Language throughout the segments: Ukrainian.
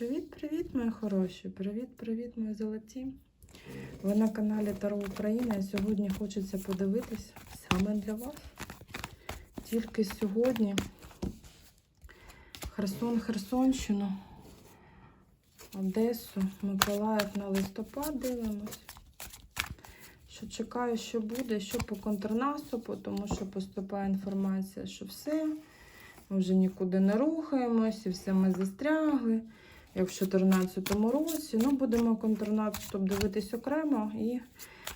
Привіт-привіт, мої хороші! Привіт-привіт, мої золоті! Ви на каналі Таро Україна. І сьогодні хочеться подивитись саме для вас. Тільки сьогодні Херсон, Херсонщину, Одесу, Миколаїв на листопад дивимось. Що чекаю, що буде, що по контрнаступу, тому що поступає інформація, що все. Ми вже нікуди не рухаємось, і все ми застрягли, як в 2014 році. Ну, будемо контрнаступ дивитись окремо і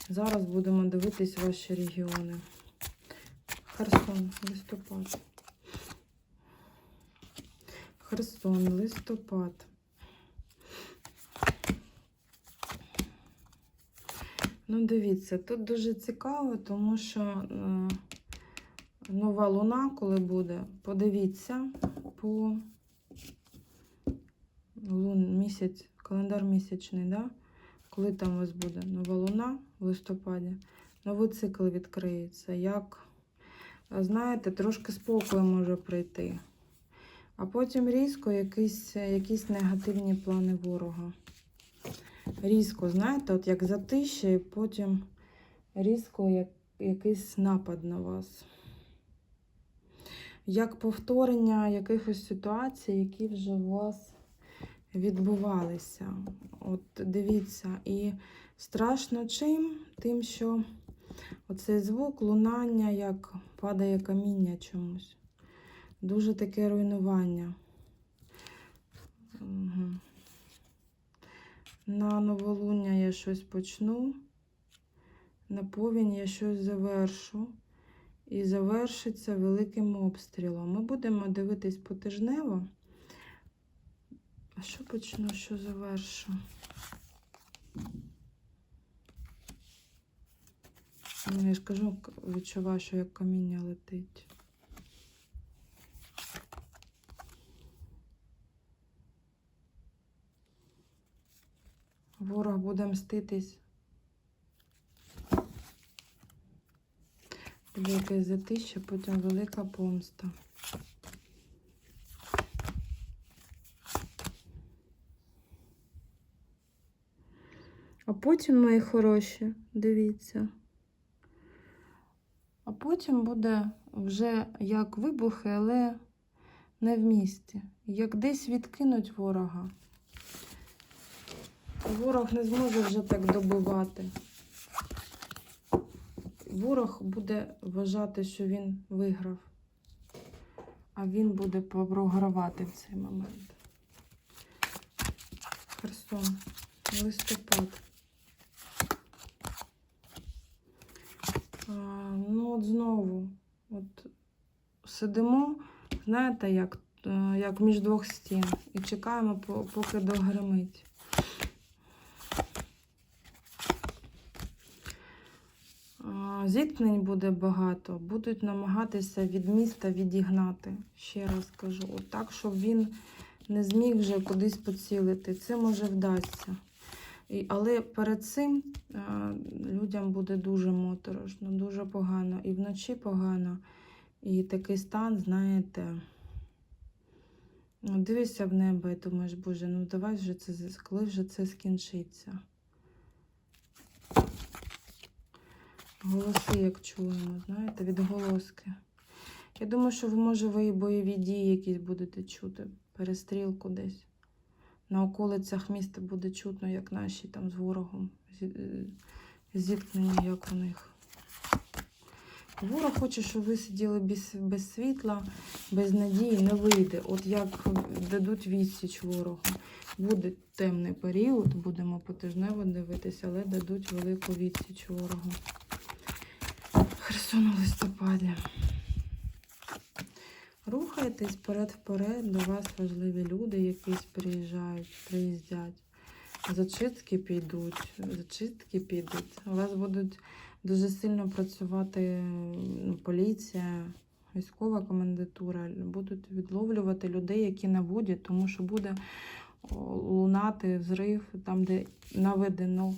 зараз будемо дивитись ваші регіони. Херсон, листопад. Херсон, листопад. Ну, дивіться, тут дуже цікаво, тому що. Е нова луна, коли буде, подивіться по лун місяць, календар місячний, да? коли там у вас буде нова луна в листопаді, новий цикл відкриється. Як, знаєте, трошки спокою може прийти. А потім різко якісь, якісь негативні плани ворога. Різко, знаєте, от як затища, і потім різко як, якийсь напад на вас як повторення якихось ситуацій, які вже у вас відбувалися. От дивіться, і страшно чим? Тим, що оцей звук лунання, як падає каміння чомусь. Дуже таке руйнування. Угу. На новолуння я щось почну, на повінь я щось завершу і завершиться великим обстрілом. Ми будемо дивитись потижнево. Що почну, що завершу? Ну, я ж кажу, відчуваю, що як каміння летить. Ворог буде мститись Буде якесь затища, потім велика помста. А потім, мої хороші, дивіться. А потім буде вже як вибухи, але не в місті. Як десь відкинуть ворога. Ворог не зможе вже так добивати ворог буде вважати, що він виграв, а він буде програвати в цей момент. Херсон, листопад. Ну, от знову, от сидимо, знаєте, як, е, як між двох стін, і чекаємо, поки догримить. Зіткнень буде багато, будуть намагатися від міста відігнати. Ще раз кажу, от так, щоб він не зміг вже кудись поцілити. Це може вдасться. Але перед цим е, людям буде дуже моторошно, дуже погано. І вночі погано. І такий стан, знаєте, ну, дивишся в небо і думаєш, Боже, ну давай вже це коли вже це скінчиться. Голоси, як чуємо, знаєте, відголоски. Я думаю, що може, ви і бойові дії якісь будете чути. Перестрілку десь. На околицях міста буде чутно, як наші там з ворогом е, зіткнення, як у них. Ворог хоче, щоб ви сиділи без без світла, без надії, не вийде. От як дадуть відсіч ворогу. Буде темний період, будемо потижнево дивитися, але дадуть велику відсіч ворогу. Херсон у листопаді. Рухайтесь вперед-вперед, до вас важливі люди, якісь приїжджають, приїздять. Зачистки підуть, зачистки підуть. У вас будуть дуже сильно працювати ну, поліція, військова комендатура, будуть відловлювати людей, які наводять, тому що буде лунати взрив там, де наведено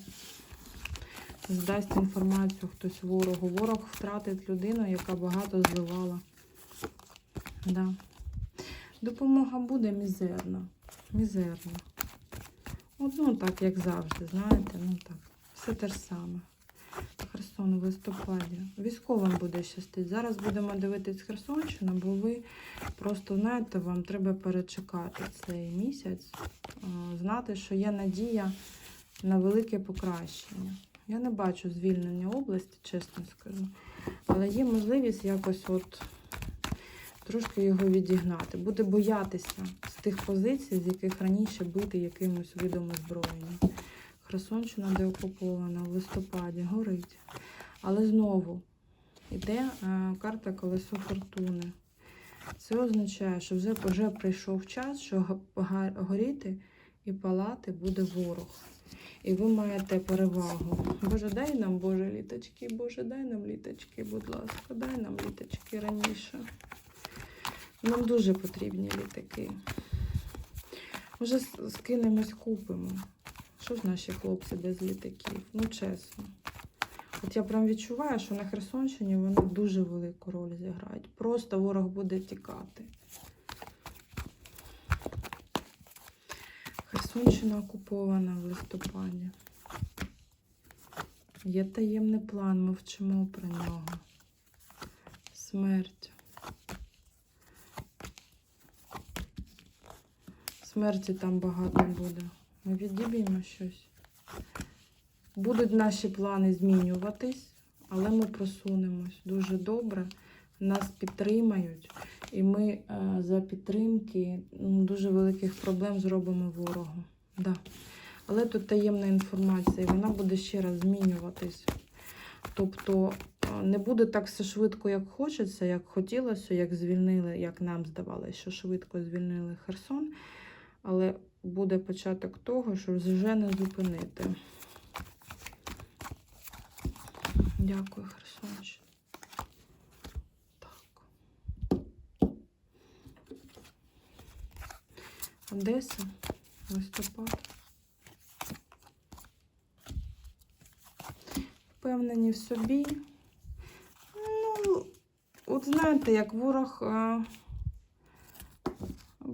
здасть інформацію хтось ворогу. Ворог втратить людину, яка багато зливала. Да. Допомога буде мізерна. Мізерна. Ну так, як завжди, знаєте, ну так. Все те ж саме. Херсон в листопаді. Військовим буде щастить. Зараз будемо дивитись Херсонщину, бо ви просто знаєте, вам треба перечекати цей місяць, знати, що є надія на велике покращення. Я не бачу звільнення області, чесно скажу. Але є можливість якось от трошки його відігнати. Буде боятися з тих позицій, з яких раніше бити якимось видом озброєння. Херсонщина деокупована в листопаді, горить. Але знову йде е, карта колесо фортуни. Це означає, що вже, вже прийшов час, що горіти і палати буде ворог. І ви маєте перевагу. Боже, дай нам, Боже, літочки, Боже, дай нам літочки, будь ласка, дай нам літочки раніше. Нам дуже потрібні літаки. Може, скинемось, купимо. Що ж наші хлопці без літаків? Ну, чесно. От я прям відчуваю, що на Херсонщині вони дуже велику роль зіграють. Просто ворог буде тікати. Херсонщина окупована в листопаді. Є таємний план, ми вчимо про нього. Смерть. Смерті там багато буде. Ми відіб'ємо щось. Будуть наші плани змінюватись, але ми просунемось дуже добре. Нас підтримають, і ми е, за підтримки ну, дуже великих проблем зробимо ворогу. Да. Але тут таємна інформація, і вона буде ще раз змінюватись. Тобто е, не буде так все швидко, як хочеться, як хотілося, як звільнили, як нам здавалося, що швидко звільнили Херсон. Але буде початок того, що вже не зупинити. Дякую, Херсонщина. Одеса, листопад. Впевнені в собі. Ну, от знаєте, як ворог.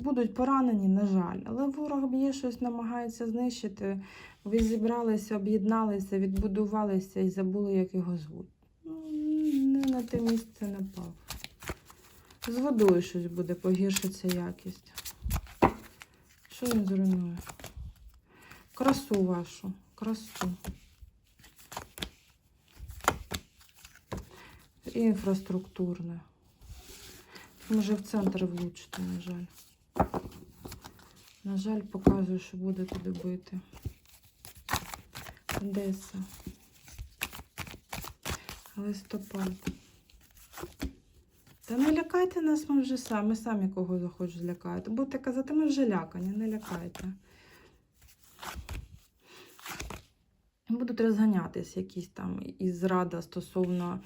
Будуть поранені, на жаль, але ворог б'є щось, намагається знищити. Ви зібралися, об'єдналися, відбудувалися і забули, як його звуть. Ну, не на те місце напав. З водою щось буде, погіршиться якість. Що він зруйнує? Красу вашу, красу. Інфраструктурне. Може в центр влучити, на жаль. На жаль, показує, що буде туди бити. Одеса. Листопад. Та не лякайте нас, ми вже самі, самі кого захочуть злякаєте. Будете казати, ми вже лякані, не лякайте. Будуть розганятись якісь там із зрада стосовно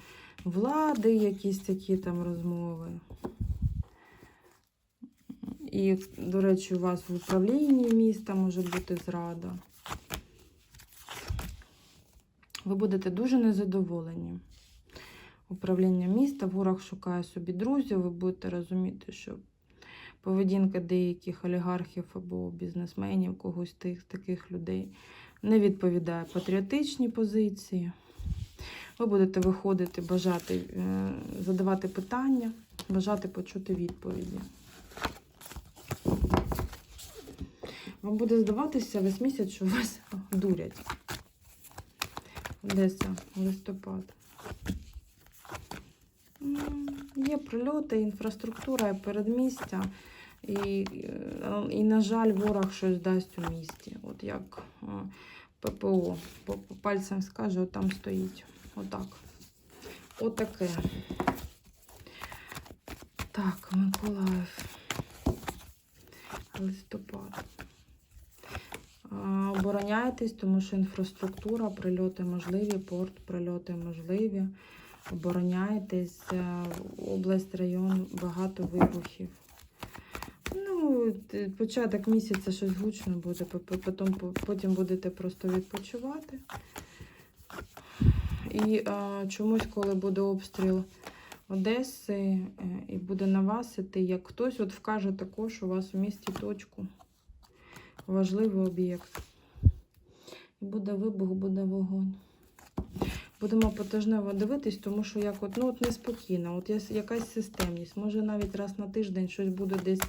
влади, якісь такі там розмови. І, до речі, у вас в управлінні міста може бути зрада. Ви будете дуже незадоволені. Управління міста, ворог шукає собі друзів, ви будете розуміти, що поведінка деяких олігархів або бізнесменів, когось тих таких людей не відповідає патріотичній позиції. Ви будете виходити, бажати е, задавати питання, бажати почути відповіді. Вам буде здаватися весь місяць, що вас дурять. Одеса, листопад. Є прильоти, інфраструктура, передмістя. І, і, на жаль, ворог щось дасть у місті. От як ППО по, по пальцям скаже, от там стоїть. Отак. Отаке. Так, Миколаїв. Листопад. А, Обороняйтесь, тому що інфраструктура, прильоти можливі, порт, прильоти можливі. Обороняйтесь, е, область, район, багато вибухів. Ну, початок місяця щось гучно буде, по- по- потім, потім будете просто відпочивати. І е, чомусь, коли буде обстріл Одеси е, і буде на вас іти, як хтось от вкаже також у вас у місті точку. Важливий об'єкт. І буде вибух, буде вогонь. Будемо потижнево дивитись, тому що як от, ну, от неспокійно, от якась системність. Може навіть раз на тиждень щось буде десь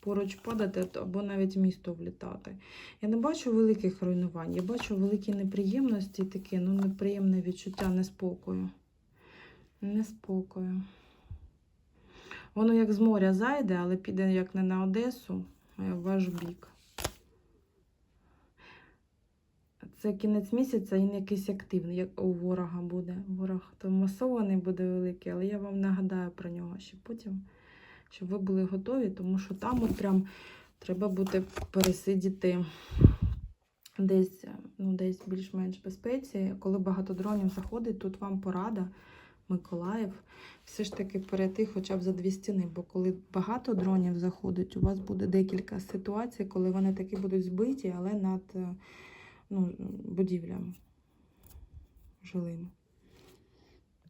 поруч падати або навіть в місто влітати. Я не бачу великих руйнувань, я бачу великі неприємності, таке, ну, неприємне відчуття неспокою. Неспокою. Воно як з моря зайде, але піде як не на Одесу, а в ваш бік. Це кінець місяця не якийсь активний, як у ворога буде. Ворог то масований буде великий, але я вам нагадаю про нього ще потім, щоб ви були готові, тому що там от прям треба буде пересидіти десь, ну, десь більш-менш безпеці. Коли багато дронів заходить, тут вам порада. Миколаїв, все ж таки перейти хоча б за дві стіни, бо коли багато дронів заходить, у вас буде декілька ситуацій, коли вони таки будуть збиті, але над ну, будівлями жилими.